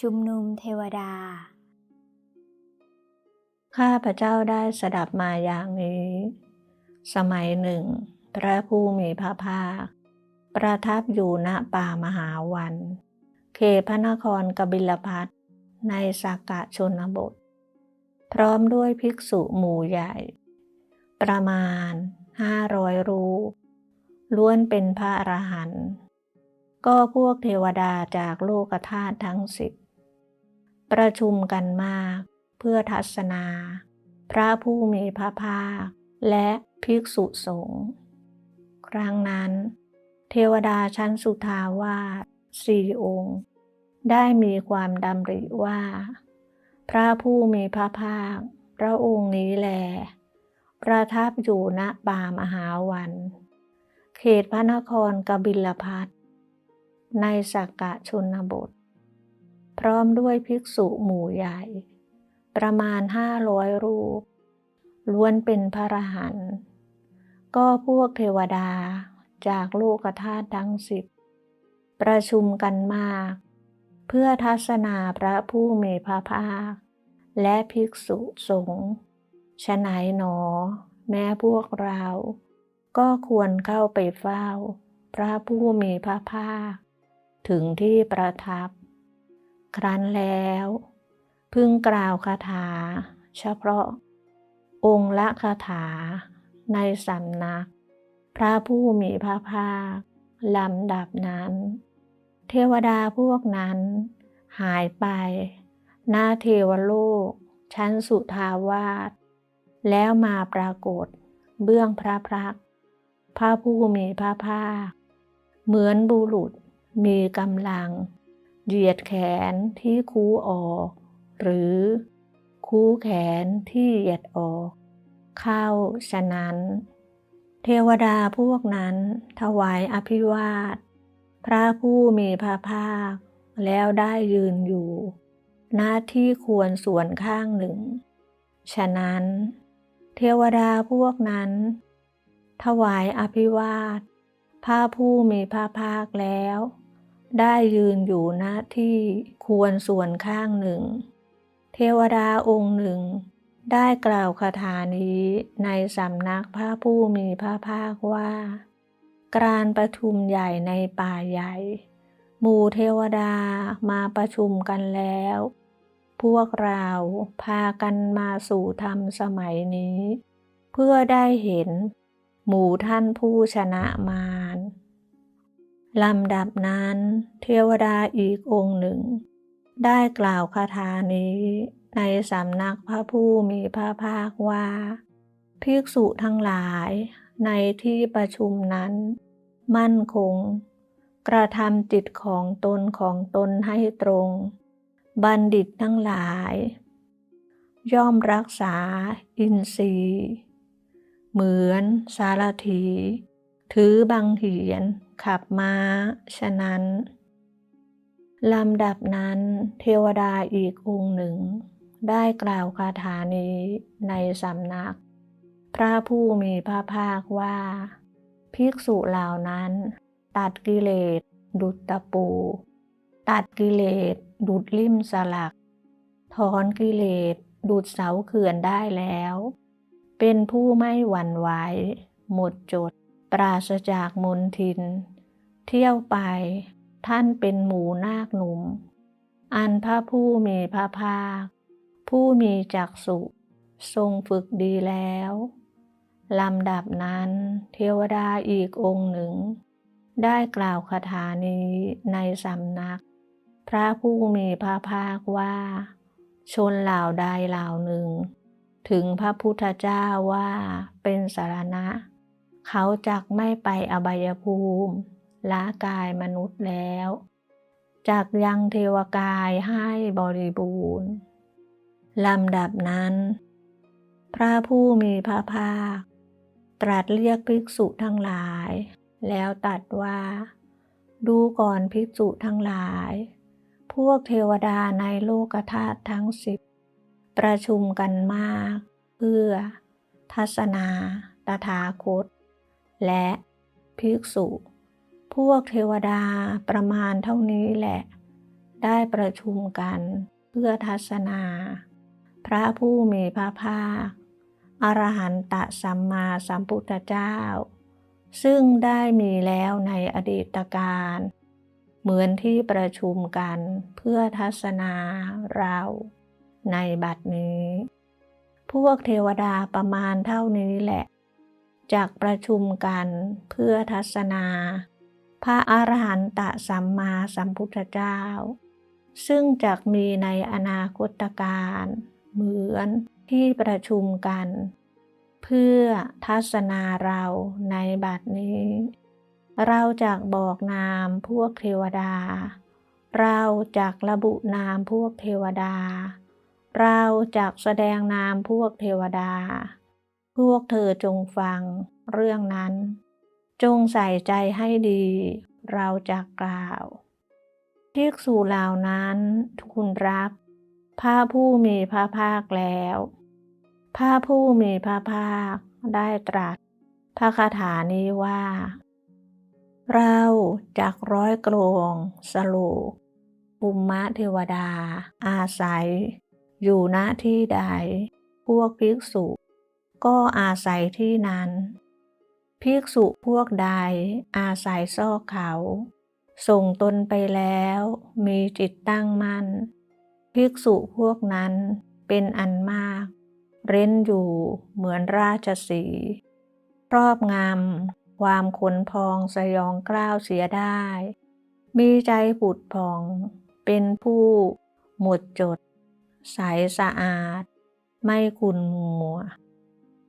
ชุมนุมเทวดา ข้าพระเจ้าได้สดับมาอย่างนี้ สมัยหนึ่ง พระผู้มีพระภาค ประทับอยู่ณป่ามหาวัน เขตพระนครกบิลพัทในสักกะชนบท พร้อมด้วยภิกษุหมู่ใหญ่ ประมาณห้าร้อยรูปล้วนเป็นพระอรหันต์ ก็พวกเทวดาจากโลกธาตุทั้งสิบประชุมกันมาก เพื่อทัศนา พระผู้มีพระภาค และภิกษุสงฆ์ครั้งนั้น เทวดาชั้นสุทาวาสสี่องค์ ได้มีความดำริว่า พระผู้มีพระภาค พระองค์นี้แล ประทับอยู่ณป่ามหาวัน เขตพระนครกบิลพัท ในสักกะชนบท พร้อมด้วยภิกษุหมู่ใหญ่ ประมาณห้าร้อยรูป ล้วนเป็นพระรหันต์ก็พวกเทวดาจากโลกธาตุทั้งสิบประชุมกันมาก เพื่อทัศนาพระผู้มีพระภาค และภิกษุสงฆ์ฉไหนหนอ แม้พวกเรา ก็ควรเข้าไปเฝ้า พระผู้มีพระภาค ถึงที่ประทับ ครั้นแล้ว พึงกล่าวคาถา เฉพาะ องค์ละคาถา ในสำนัก พระผู้มีพระภาคลำดับนั้น เทวดาพวกนั้น หายไป หน้าเทวโลก ชั้นสุทาวาสแล้วมาปรากฏเบื้องพระพักพระผู้มีพระภาค เหมือนบุรุษ มีกำลัง เหยียดแขนที่คูออก หรือคูแขนที่เหยียดออก เข้าฉะนั้น เทวดาพวกนั้น ถวายอภิวาท พระผู้มีพระภาค แล้วได้ยืนอยู่หน้าที่ควรส่วนข้างหนึ่ง ฉะนั้น เทวดาพวกนั้น ถวายอภิวาทพระผู้มีพระภาคแล้ว ได้ยืนอยู่หน้าที่ควรส่วนข้างหนึ่ง เทวดาองค์หนึ่ง ได้กล่าวคาถานี้ในสำนักพระผู้มีพระภาคว่า การประชุมใหญ่ในป่าใหญ่ หมู่เทวดามาประชุมกันแล้ว พวกเราพากันมาสู่ธรรมสมัยนี้ เพื่อได้เห็น หมู่ท่านผู้ชนะมาร ลำดับนั้น เทวดาอีกองค์หนึ่ง ได้กล่าวคาถานี้ ในสำนักพระผู้มีพระภาคว่า ภิกษุทั้งหลายในที่ประชุมนั้น มั่นคง กระทำจิตของตนของตนให้ตรง บัณฑิตทั้งหลาย ย่อมรักษาอินทรีย์ เหมือนสารถี ถือบังเหียน ขับม้า ฉะนั้น ลำดับนั้นเทวดาอีกองค์หนึ่ง ได้กล่าวคาถานี้ในสำนัก พระผู้มีพระภาคว่า ภิกษุเหล่านั้น ตัดกิเลส ดุจตะปู ตัดกิเลส ดุดลิ่มสลัก ถอนกิเลส ดุดเสาเขื่อนได้แล้ว เป็นผู้ไม่หวั่นไหวหมดจด ปราศจากมนทิน เที่ยวไปท่านเป็นหมูนาคหนุ่ม อันพระผู้มีพระภาค ผู้มีจักสุทรงฝึกดีแล้วลำดับนั้นเทวดาอีกองค์หนึ่ง ได้กล่าวคาถานี้ในสำนัก พระผู้มีพระภาคว่า ชนเหล่าใดเหล่าหนึ่ง ถึงพระพุทธเจ้าว่าเป็นสารณะ เขาจักไม่ไปอบายภูมิละกายมนุษย์แล้วจักยังเทวกายให้บริบูรณ์ลำดับนั้น พระผู้มีพระภาค ตรัสเรียกภิกษุทั้งหลาย แล้วตรัสว่า ดูก่อนภิกษุทั้งหลาย พวกเทวดาในโลกธาตุทั้งสิบประชุมกันมาก เพื่อ ทัศนาตถาคต และภิกษุ พวกเทวดาประมาณเท่านี้แหละ ได้ประชุมกันเพื่อทัศนา พระผู้มีพระภาคอรหันตสัมมาสัมพุทธเจ้า ซึ่งได้มีแล้วในอดีตการ เหมือนที่ประชุมกันเพื่อทัศนาเราในบัดนี้ พวกเทวดาประมาณเท่านี้แหละ จากประชุมกันเพื่อทัศนา พระอรหันตสัมมาสัมพุทธเจ้า ซึ่งจักมีในอนาคตการเหมือนที่ประชุมกัน เพื่อทัศนาเราในบัดนี้ เราจากบอกนามพวกเทวดา เราจากระบุนามพวกเทวดา เราจากแสดงนามพวกเทวดา พวกเธอจงฟังเรื่องนั้น จงใส่ใจให้ดี เราจะกล่าวภิกษุเหล่านั้นทุนรับพระผู้มีพระภาคแล้วพระผู้มีพระภาคได้ตรัส พระคาถานี้ว่า เราจากร้อยกรงสโลกภูมะเทวดา อาศัย อยู่ณที่ใด พวกภิกษุ ก็อาศัยที่นั้น ภิกษุพวกใดอาศัยซอกเขา ส่งตนไปแล้วมีจิตตั้งมั่น ภิกษุพวกนั้นเป็นอันมาก เร้นอยู่เหมือนราชสีครอบงำความขนพองสยองกล้าวเสียได้ มีใจผุดพอง เป็นผู้หมดจด ใสสะอาด ไม่ขุนมัว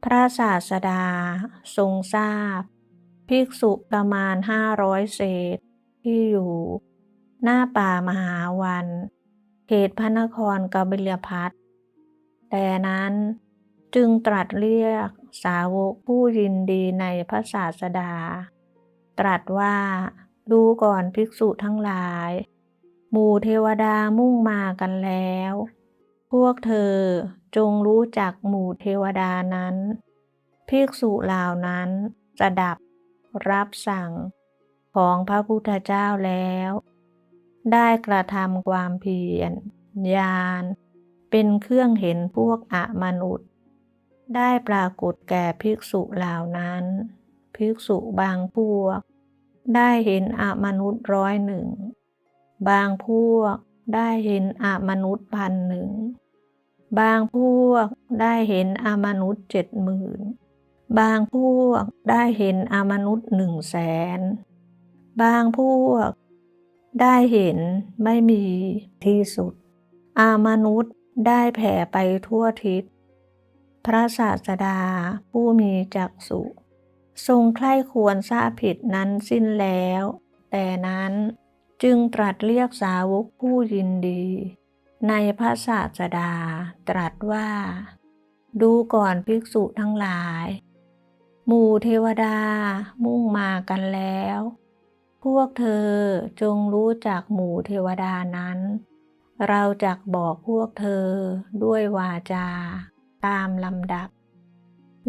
พระศาสดา ทรงทราบ ภิกษุประมาณห้าร้อยเศษ ที่อยู่ หน้าป่ามหาวัน เขตพระนครกบิลพัทแต่นั้นจึงตรัสเรียกสาวกผู้ยินดีในพระศาสดา ตรัสว่า ดูก่อนภิกษุทั้งหลาย หมู่เทวดามุ่งมากันแล้ว พวกเธอจงรู้จักหมู่เทวดานั้น ภิกษุเหล่านั้นจะดับรับสั่งของพระพุทธเจ้าแล้ว ได้กระทำความเพียรญาณเป็นเครื่องเห็นพวกอะมนุษย์ ได้ปรากฏแก่ภิกษุเหล่านั้น ภิกษุบางพวก ได้เห็นอะมนุษย์ร้อยหนึ่ง บางพวก ได้เห็นอมนุษย์พันหนึ่ง บางพวกได้เห็นอมนุษย์เจ็ดหมื่น บางพวกได้เห็นอมนุษย์หนึ่งแสน บางพวกได้เห็นไม่มีที่สุด อามนุษย์ได้แผ่ไปทั่วทิศ พระศาสดาผู้มีจักสุ ทรงใคร่ควรทราบผิดนั้นสิ้นแล้ว แต่นั้น จึงตรัสเรียกสาวกผู้ยินดี ในพระศาสดา ตรัสว่า ดูก่อนภิกษุทั้งหลาย หมู่เทวดามุ่งมากันแล้ว พวกเธอจงรู้จักหมู่เทวดานั้น เราจักบอกพวกเธอด้วยวาจา ตามลำดับ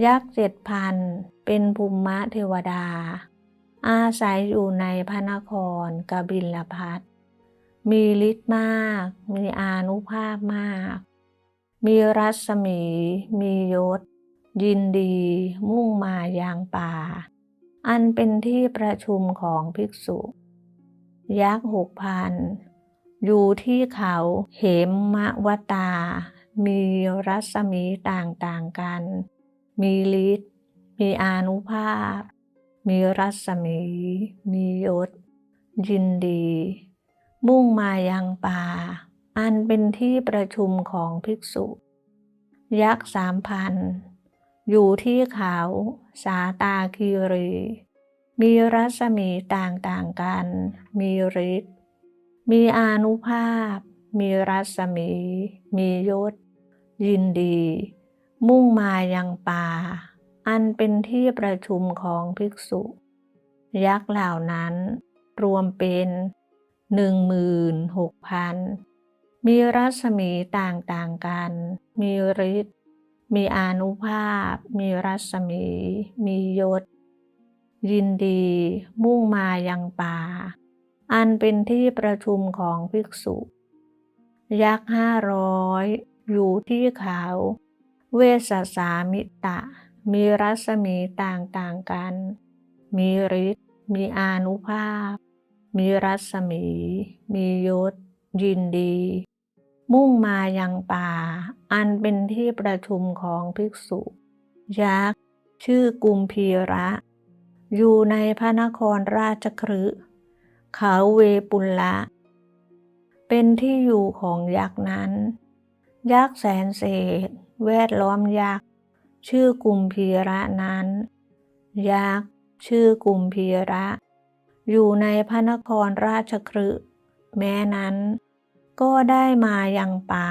ยักษ์เจ็ดพันเป็นภูมิเทวดา อาศัยอยู่ในพระนครกบิลพัทมีฤทธิ์มาก มีอานุภาพมาก มีรัศมี มียศ ยินดี มุ่งมาอย่างป่า อันเป็นที่ประชุมของภิกษุ ยักษ์หกพัน อยู่ที่เขาเหมมะวตา มีรัศมีต่างๆกัน มีฤทธิ์ มีอานุภาพ มีรัศมี มียศ ยินดี มุ่งมายังป่า อันเป็นที่ประชุมของภิกษุ ยักษ์สามพัน อยู่ที่เขาสาตาคีรี มีรัศมีต่างๆกัน มีฤทธิ์ มีอานุภาพ มีรัศมี มียศ ยินดี มุ่งมายังป่า อันเป็นที่ประชุมของภิกษุ ยักษ์เหล่านั้น รวมเป็นหนึ่งมืนหกพันมีรัศมีต่างๆกัน มีฤทธิ์ มีอนุภาพ มีรัศมี มียศ ยินดี มุ่งมายังป่า อันเป็นที่ประชุมของภิกษุ ยักษ์ห้าร้อยอยู่ที่เขา เวสสามิตะ มีรัศมีต่างๆกัน มีฤทธิ์ มีอานุภาพ มีรัศมี มียศ ยินดี มุ่งมายังป่า อันเป็นที่ประชุมของภิกษุ ยักษ์ ชื่อกุมพีระ อยู่ในพระนครราชคฤห์เขาเวปุลละ เป็นที่อยู่ของยักษ์นั้น ยักษ์แสนเศษ แวดล้อมยักษ์ ชื่อกุมพีระนั้น ยักษ์ชื่อกุมพีระ อยู่ในพระนครราชคฤห์แม้นั้น ก็ได้มายังป่า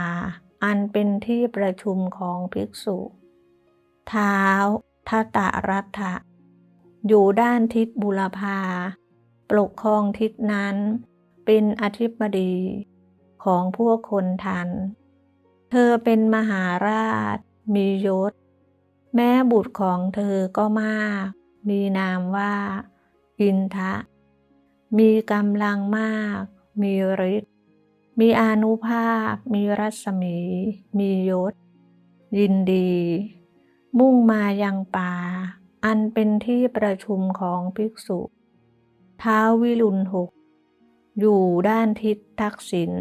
อันเป็นที่ประชุมของภิกษุ เท้าทัตะรัฐะอยู่ด้านทิศบุรพา ปกครองทิศนั้น เป็นอธิบดีของพวกคนทัน เธอเป็นมหาราช มียศ แม้บุตรของเธอก็มาก มีนามว่า อินทะ มีกำลังมาก มีฤทธิ์ มีอนุภาพ มีรัศมี มียศ ยินดี มุ่งมายังป่า อันเป็นที่ประชุมของภิกษุ ท้าววิรุณหก อยู่ด้านทิศทักษิณ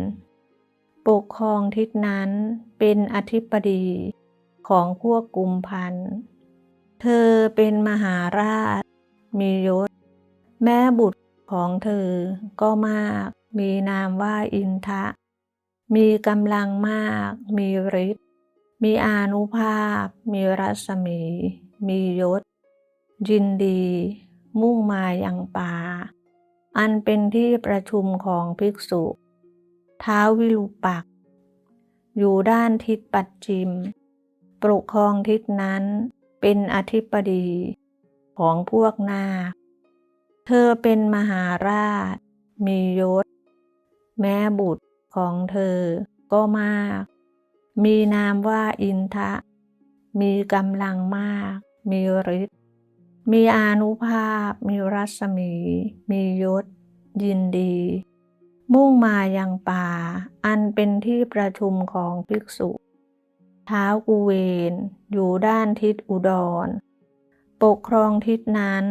ปกครองทิศนั้นเป็นอธิบดี ของพวกกุมพัน เธอเป็นมหาราช มียศ แม่บุตรของเธอก็มาก มีนามว่าอินทะ มีกำลังมาก มีฤทธิ์ มีอานุภาพ มีรัศมี มียศ ยินดี มุ่งมายังป่า อันเป็นที่ประชุมของภิกษุ ท้าววิรูปัก อยู่ด้านทิศปัจจิม ปกครองทิศนั้นเป็นอธิบดีของพวกนาค เธอเป็นมหาราช มียศ แม้บุตรของเธอก็มาก มีนามว่าอินทะ มีกำลังมาก มีฤทธิ์ มีอานุภาพ มีรัศมี มียศ ยินดี มุ่งมายังป่า อันเป็นที่ประชุมของภิกษุ ท้าวกุเวน อยู่ด้านทิศอุดร ปกครองทิศนั้น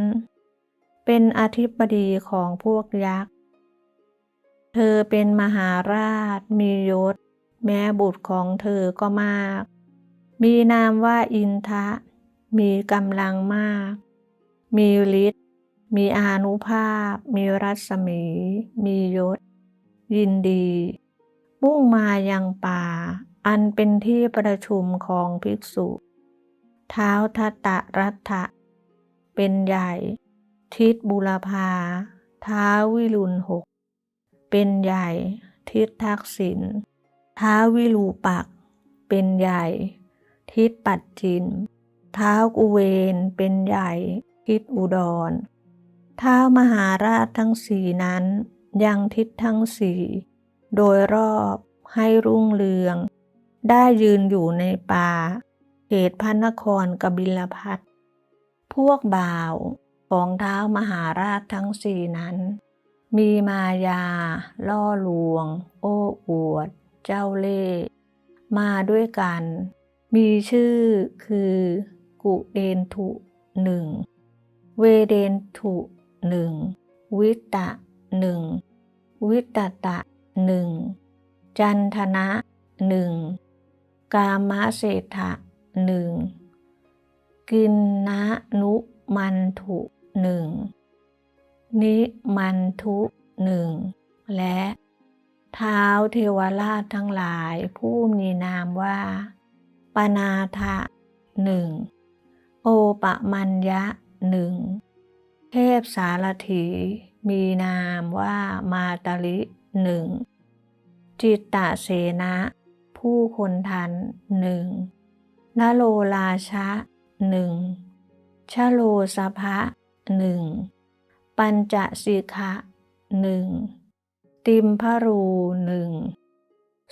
เป็นอธิบดีของพวกยักษ์ เธอเป็นมหาราชมียศ แม้บุตรของเธอก็มาก มีนามว่าอินทะ มีกำลังมาก มีฤทธิ์มีอานุภาพ มีรัศมี มียศ ยินดี มุ่งมายังป่า อันเป็นที่ประชุมของภิกษุ เท้าวทัตตรัฐะเป็นใหญ่ ทิศบุรพาท้าววิรุณหก เป็นใหญ่ ทิศทักษิณท้าววิรูปัก เป็นใหญ่ ทิศปัจจินท้าวกุเวนเป็นใหญ่ ทิศอุดรท้าวมหาราชทั้งสี่นั้น ยังทิศทั้งสี่ โดยรอบให้รุ่งเรือง ได้ยืนอยู่ในป่า เขตพระนครกบิลพัทพวกบ่าวของเท้าวมหาราชทั้งสี่นั้น มีมายา ล่อลวง โอ้อวด เจ้าเล่ห์มาด้วยกัน มีชื่อคือ กุเดนทุหนึ่งเวเดนทุหนึ่งวิตะหนึ่งวิตตะหนึ่งจันทนะหนึ่ง กามะเศรษฐะหนึ่งกินนะนุมันทุหนึ่งนิมันทุหนึ่งและเท้าวเทวราชทั้งหลายผู้มีนามว่าปนาทะหนึ่งโอปะมัญญะหนึ่งเทพสารถีมีนามว่ามาตาลิหนึ่งจิตตะเสนะ ผู้คนทันหนึ่งนโลราชะหนึ่งชโลสภะหนึ่งปัญจสิกะหนึ่งติมพรูหนึ่ง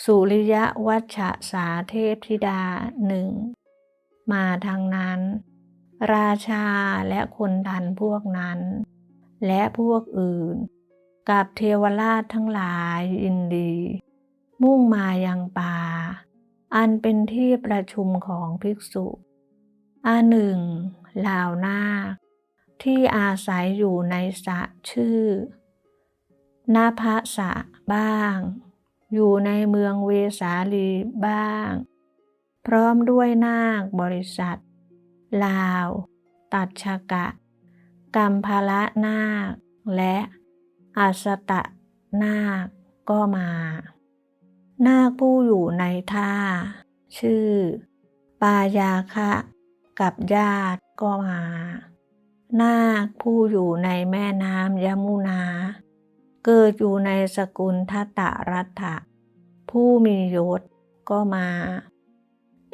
สุริยวัชสาเทพธิดาหนึ่งมาทางนั้น ราชาและคนทันพวกนั้น และพวกอื่น กับเทวราชทั้งหลายยินดี มุ่งมายังป่า อันเป็นที่ประชุมของภิกษุ อันหนึ่งลาวนาค ที่อาศัยอยู่ในสะชื่อ นาภสะบ้าง อยู่ในเมืองเวสาลีบ้าง พร้อมด้วยนาคบริษัท ลาว ตัดชกะ กัมพละนาค และอาสตะนาคก็มา นาคผู้อยู่ในท่า ชื่อ ปายาคะ กับญาติก็มา นาคผู้อยู่ในแม่น้ำยมุนา เกิดอยู่ในสกุลทัตตรัฐะผู้มียศก็มา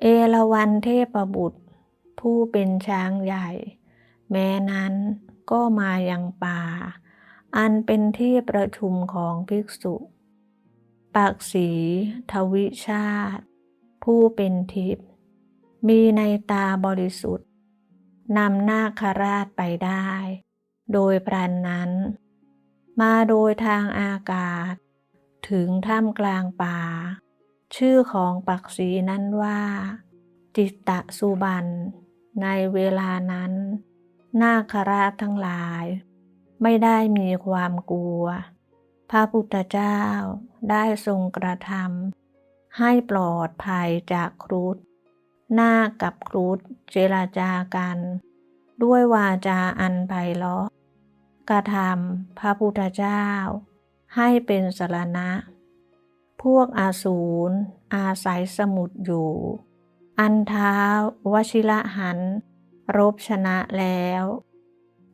เอราวันเทพบุตร ผู้เป็นช้างใหญ่ แม้นั้นก็มายังป่า อันเป็นที่ประชุมของภิกษุ ปักษีทวิชาติ ผู้เป็นทิพย์มีในตาบริสุทธิ์นำนาคราชไปได้ โดยพรันนั้น มาโดยทางอากาศ ถึงถ้ำกลางป่า ชื่อของปักษีนั้นว่า จิตตะสุบัน ในเวลานั้น นาคราชทั้งหลาย ไม่ได้มีความกลัว พระพุทธเจ้าได้ทรงกระทำให้ปลอดภัยจากครุฑนาคกับครุฑเจรจากัน ด้วยวาจาอันไพเราะกระทำพระพุทธเจ้า ให้เป็นสรณะ พวกอาสูรอาศัยสมุดอยู่ อันเท้าวชิระหัน รบชนะแล้ว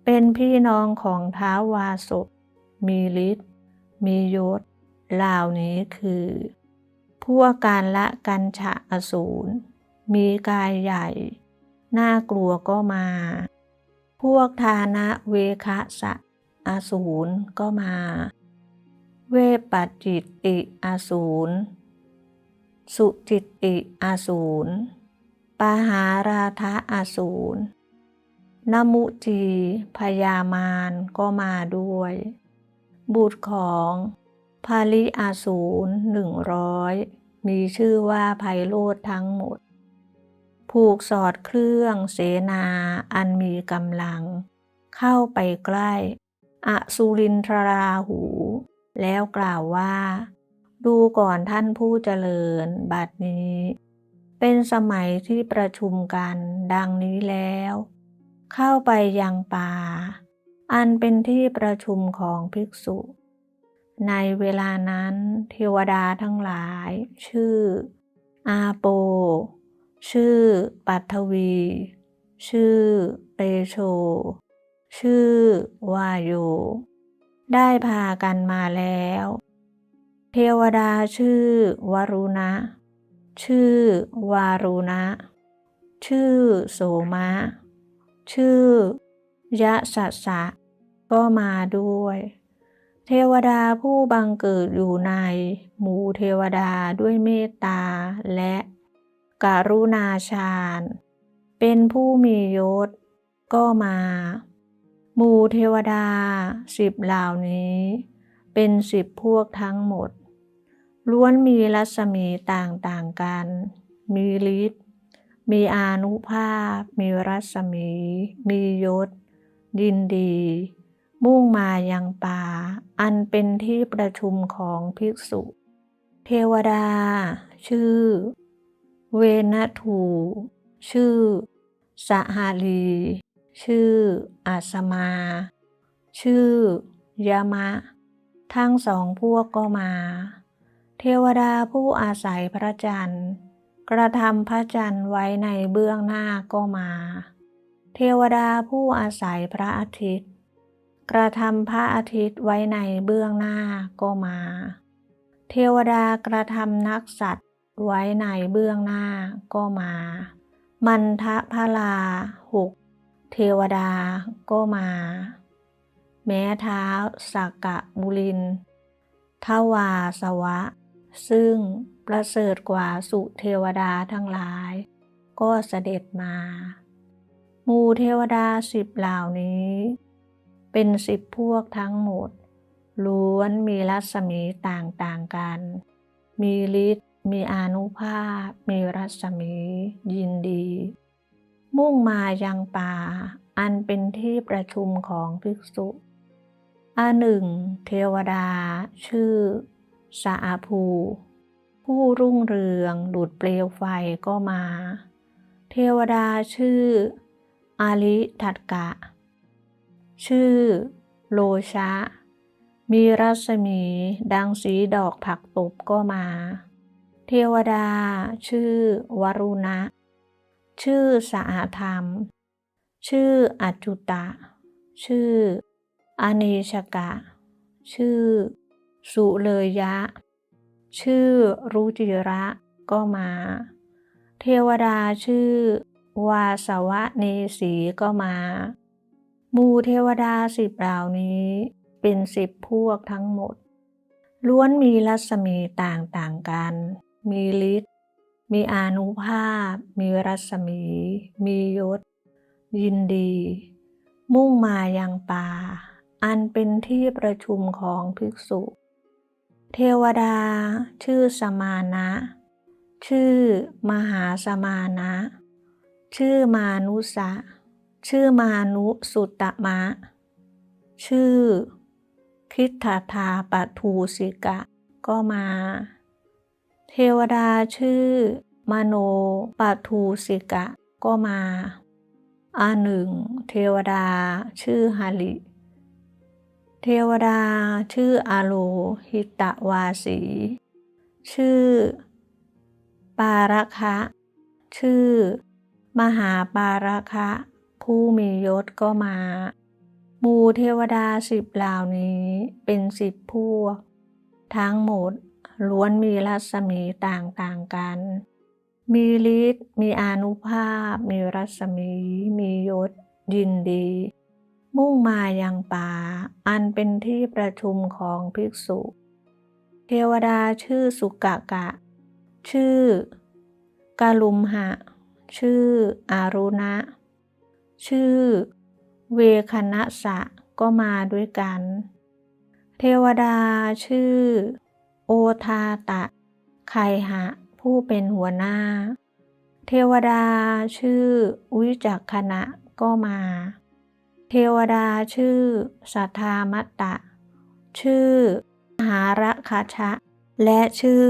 เป็นพี่น้องของท้าววาสุมีฤทธิ์ มียศเหล่านี้คือ พวกการละกันฉะอสูร มีกายใหญ่ น่ากลัวก็มา พวกทานะเวคะสะอสูรก็มา เวปัจจิตติอสูร สุจิตติอสูรปาหาราทะอสูรนมุจีพยามานก็มาด้วย บุตรของพาลิอาสูรหนึ่งร้อยมีชื่อว่าไพโรธทั้งหมด ผูกสอดเครื่องเสนาอันมีกำลัง เข้าไปใกล้อสุรินทราหู แล้วกล่าวว่า ดูก่อนท่านผู้เจริญบัดนี้ เป็นสมัยที่ประชุมกันดังนี้แล้ว เข้าไปยังป่า อันเป็นที่ประชุมของภิกษุ ในเวลานั้นเทวดาทั้งหลาย ชื่อ อาโป ชื่อ ปัทวี ชื่อเตโช ชื่อ วาโย ได้พากันมาแล้ว เทวดาชื่อ วรุณะ ชื่อ วารุณะ ชื่อ โสมะ ชื่อ ยะสัสสะ ก็มาด้วย เทวดาผู้บังเกิดอยู่ใน หมู่เทวดาด้วยเมตตาและกรุณาฌาน เป็นผู้มียศ ก็มา หมู่เทวดาสิบเหล่านี้ เป็นสิบพวกทั้งหมด ล้วนมีรัศมีต่างๆกัน มีฤทธิ์มีอานุภาพ มีรัศมี มียศ ยินดี มุ่งมายังป่า อันเป็นที่ประชุมของภิกษุ เทวดา ชื่อ เวนทูชื่อ สหาลี ชื่อ อาสมา ชื่อ ยามะ ทั้งสองพวกก็มา เทวดาผู้อาศัยพระจันทร์ กระทำพระจันทร์ไว้ในเบื้องหน้าก็มา เทวดาผู้อาศัยพระอาทิตย์ กระทำพระอาทิตย์ไว้ในเบื้องหน้าก็มา เทวดากระทำนักสัตว์ไว้ในเบื้องหน้าก็มา มันทะพลาหกเทวดาก็มา แม้เท้าสักกะบุรินทวาสวะ ซึ่งประเสริฐกว่าสุเทวดาทั้งหลาย ก็เสด็จมา มูเทวดาสิบเหล่านี้ เป็นสิบพวกทั้งหมด ล้วนมีรัศมีต่างๆกัน มีฤทธิ์มีอนุภาพ มีรัศมี ยินดี มุ่งมายังป่า อันเป็นที่ประชุมของภิกษุอันหนึ่ง เทวดา ชื่อสาอาภู ผู้รุ่งเรืองดุดเปลวไฟก็มา เทวดาชื่อ อาลิทัตกะ ชื่อ โลชะ มีรัศมีดังสีดอกผักตบก็มา เทวดา ชื่อ วรุณะ ชื่อสาธรรม ชื่ออจจุตะ ชื่อ อเนชกะ ชื่อ สุเลยยะ ชื่อรุจิระก็มา เทวดาชื่อ วาสวะเนสีก็มา มูเทวดาสิบเหล่านี้ เป็นสิบพวกทั้งหมด ล้วนมีรัศมีต่างๆกัน มีฤทธิ์มีอานุภาพ มีรัศมี มียศ ยินดี มุ่งมายังป่า อันเป็นที่ประชุมของภิกษุ เทวดา ชื่อสมานะ ชื่อมหาสมานะ ชื่อมานุสะ ชื่อมานุสุตตมะ ชื่อ คิทธาทาปทูสิกะ ก็มา เทวดาชื่อ มโนปทูสิกะ ก็มาอาหนึ่ง เทวดาชื่อฮาลิเทวดาชื่ออาโลหิตะวาสี ชื่อ ปาระคะ ชื่อ มหาปาระคะ ผู้มียศก็มาหมู่เทวดาสิบเหล่านี้เป็นสิบพวก ทั้งหมดล้วนมีรัศมีต่างๆกัน มีฤทธิ์มีอนุภาพ มีรัศมี มียศ ยินดี มุ่งมายังป่า อันเป็นที่ประชุมของภิกษุ เทวดาชื่อสุกะกะ ชื่อกาลุมหะ ชื่ออารุณะ ชื่อ เวคณะสะก็มาด้วยกัน เทวดาชื่อ โอทาตะ ไคหะ ผู้เป็นหัวหน้า เทวดาชื่อ วิจักขณะก็มา เทวดาชื่อ สัทธามัตตะ ชื่อหาระคาชะ และชื่อ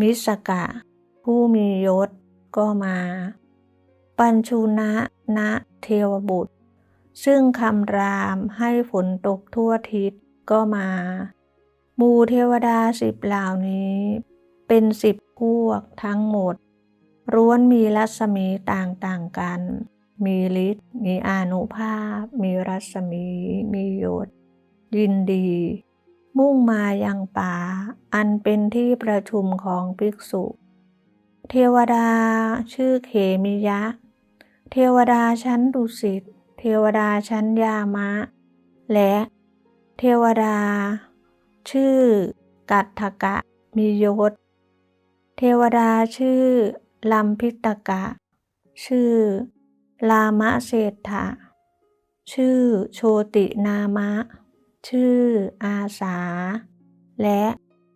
มิสกะ ผู้มียศก็มา ปัญชุนะนะเทวบุตร ซึ่งคำรามให้ฝนตกทั่วทิศก็มาหมู่เทวดาสิบเหล่านี้ เป็นสิบพวกทั้งหมดร้วนมีรัศมีต่างๆกัน มีฤทธิ์มีอนุภาพ มีรัศมี มียศยินดี มุ่งมายังป่า อันเป็นที่ประชุมของภิกษุ เทวดาชื่อเขมิยะ เทวดาชั้นดุสิต เทวดาชั้นยามะ และเทวดา ชื่อ กัตถกะมียศ เทวดาชื่อลัมพิตกะ ชื่อ ลามะเศรษฐะชื่อโชตินามะ ชื่ออาสา และ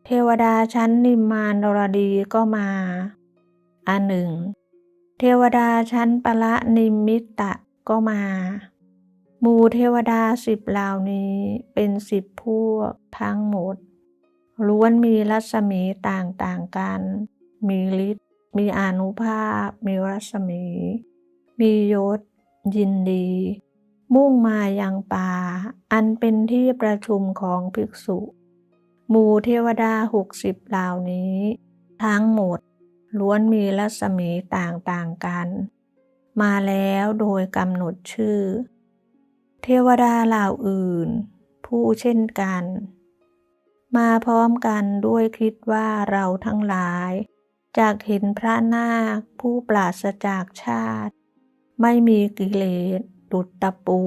เทวดาชั้นนิมมานรดีก็มา อันหนึ่ง เทวดาชั้นปละนิมมิตะก็มาหมู่เทวดาสิบเหล่านี้เป็นสิบพวกทั้งหมด ล้วนมีรัศมีต่างๆกัน มีฤทธิ์มีอนุภาพ มีรัศมี มียศ ยินดี มุ่งมายังป่า อันเป็นที่ประชุมของภิกษุ หมู่เทวดาหกสิบเหล่านี้ ทั้งหมด ล้วนมีรัศมีต่างๆกัน มาแล้วโดยกำหนดชื่อ เทวดาเหล่าอื่น ผู้เช่นกัน มาพร้อมกันด้วยคิดว่าเราทั้งหลายจากเห็นพระนาคผู้ปราศจากชาติ ไม่มีกิเลสดุจตะปู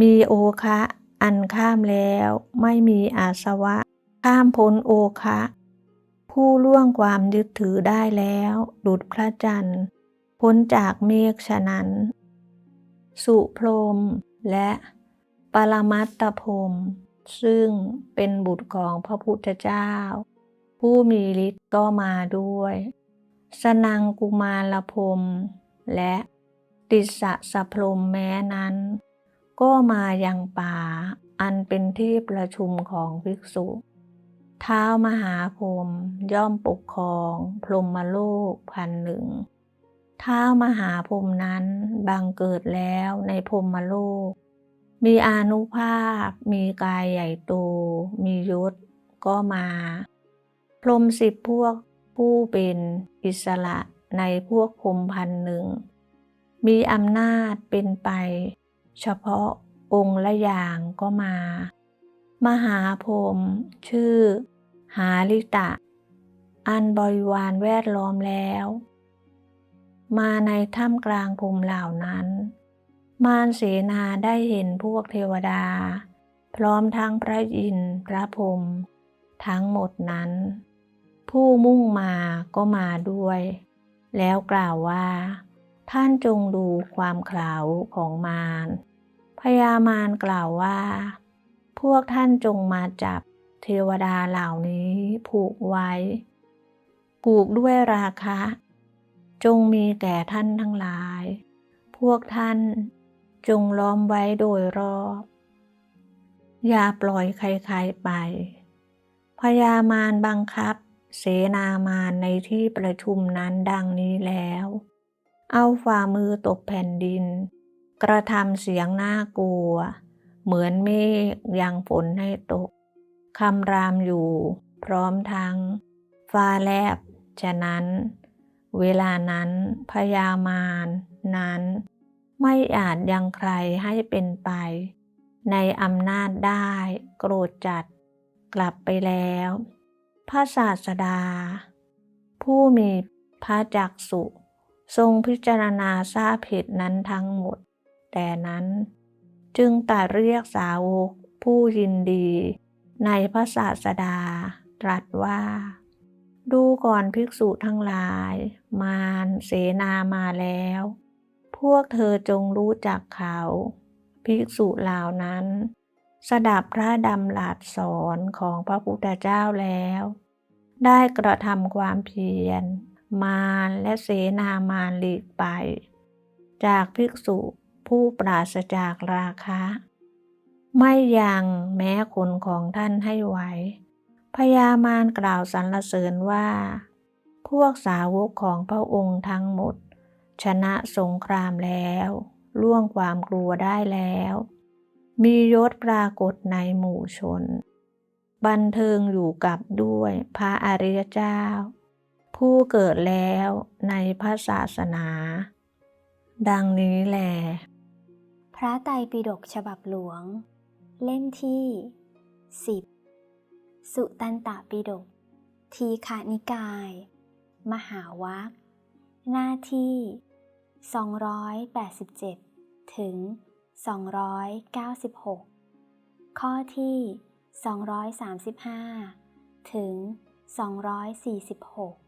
มีโอคะอันข้ามแล้ว ไม่มีอาสวะ ข้ามพ้นโอคะ ผู้ล่วงความยึดถือได้แล้ว ดุจพระจันทร์ พ้นจากเมฆฉะนั้น สุพรมและปรมัตตพรมซึ่งเป็นบุตรของพระพุทธเจ้า ผู้มีฤทธิ์ก็มาด้วย สนังกุมารพรมและติสะสะพรมแม้นั้น ก็มายังป่าอันเป็นที่ประชุมของภิกษุ เท้ามหาพรมย่อมปกครอง พรหมโลกพันหนึ่งเท้ามหาพรมนั้นบังเกิดแล้วในพรหมโลก มีอานุภาพ มีกายใหญ่โต มียศก็มา พรหมสิบพวกผู้เป็นอิสระในพวกพรมพันหนึ่ง มีอำนาจเป็นไป เฉพาะองค์ละอย่างก็มา มหาพรมชื่อ หาลิตะ อันบริวารแวดล้อมแล้ว มาในถ้ำกลางพรหมเหล่านั้น มารเสนาได้เห็นพวกเทวดา พร้อมทั้งพระอินทร์พระพรมทั้งหมดนั้น ผู้มุ่งมาก็มาด้วย แล้วกล่าวว่า ท่านจงดูความขลาวของมารพญามารกล่าวว่า พวกท่านจงมาจับเทวดาเหล่านี้ผูกไว้ ผูกด้วยราคะ จงมีแก่ท่านทั้งหลาย พวกท่านจงล้อมไว้โดยรอบ อย่าปล่อยใครๆไปพญามารบังคับ เสนามารในที่ประชุมนั้นดังนี้แล้ว เอาฝ่ามือตบแผ่นดิน กระทำเสียงน่ากลัว เหมือนเมฆยังฝนให้ตกคำรามอยู่ พร้อมทั้ง ฟ้าแลบ ฉะนั้น เวลานั้นพญามารนั้น ไม่อาจยังใครให้เป็นไป ในอำนาจได้โกรธจัด กลับไปแล้ว พระศาสดา ผู้มีพระจักสุทรงพิจารณาทราบเหตุนั้นทั้งหมด แต่นั้น จึงตัดเรียกสาวกผู้ยินดี ในพระศาสดา ตรัสว่า ดูก่อนภิกษุทั้งหลาย มารเสนามาแล้ว พวกเธอจงรู้จักเขา ภิกษุเหล่านั้น สดับพระดำรัสสอนของพระพุทธเจ้าแล้ว ได้กระทำความเพียรมารและเสนามารหลีกไป จากภิกษุ ผู้ปราศจากราคะ ไม่ยังแม้คนของท่านให้ไหวพญามารกล่าวสรรเสริญว่า พวกสาวกของพระองค์ทั้งหมด ชนะสงครามแล้ว ล่วงความกลัวได้แล้ว มียศปรากฏในหมู่ชน บันเทิงอยู่กับด้วยพระอริยเจ้า ผู้เกิดแล้วในพระศาสนา ดังนี้แหล พระไตรปิฎกฉบับหลวง เล่มที่ 10 สุตันตปิฎกทีฆานิกาย มหาวัคหน้าที่ 287 ถึง 296 ข้อที่ 235 ถึง 246